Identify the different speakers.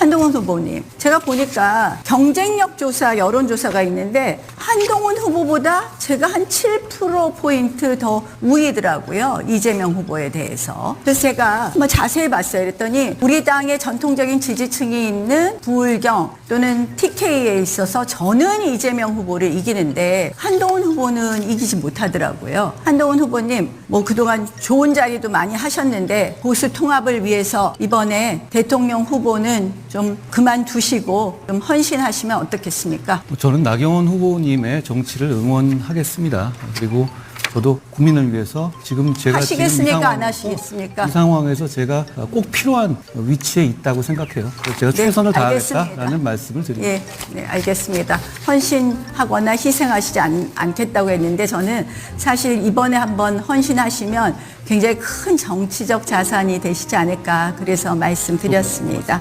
Speaker 1: 한동훈 후보님, 제가 보니까 경쟁력 조사, 여론조사가 있는데 한동훈 후보보다 제가 한 7%포인트 더 우위더라고요. 이재명 후보에 대해서. 그래서 제가 한번 자세히 봤어요. 그랬더니 우리 당의 전통적인 지지층이 있는 부울경 또는 TK에 있어서 저는 이재명 후보를 이기는데 한동훈 후보는 이기지 못하더라고요. 한동훈 후보님, 뭐 그동안 좋은 자리도 많이 하셨는데 보수 통합을 위해서 이번에 대통령 후보는 좀 그만두시고 좀 헌신하시면 어떻겠습니까?
Speaker 2: 뭐 저는 나경원 후보님의 정치를 응원하겠습니다. 그리고 저도 국민을 위해서 지금 제가 지금 이
Speaker 1: 하시겠습니까?
Speaker 2: 상황-
Speaker 1: 안 하시겠습니까?
Speaker 2: 이 상황에서 제가 꼭 필요한 위치에 있다고 생각해요. 제가
Speaker 1: 네,
Speaker 2: 최선을
Speaker 1: 알겠습니다.
Speaker 2: 다하겠다라는 말씀을 드립니다.
Speaker 1: 예, 네, 알겠습니다. 헌신하거나 희생하시지 않, 않겠다고 했는데 저는 사실 이번에 한번 헌신하시면 굉장히 큰 정치적 자산이 되시지 않을까 그래서 말씀드렸습니다.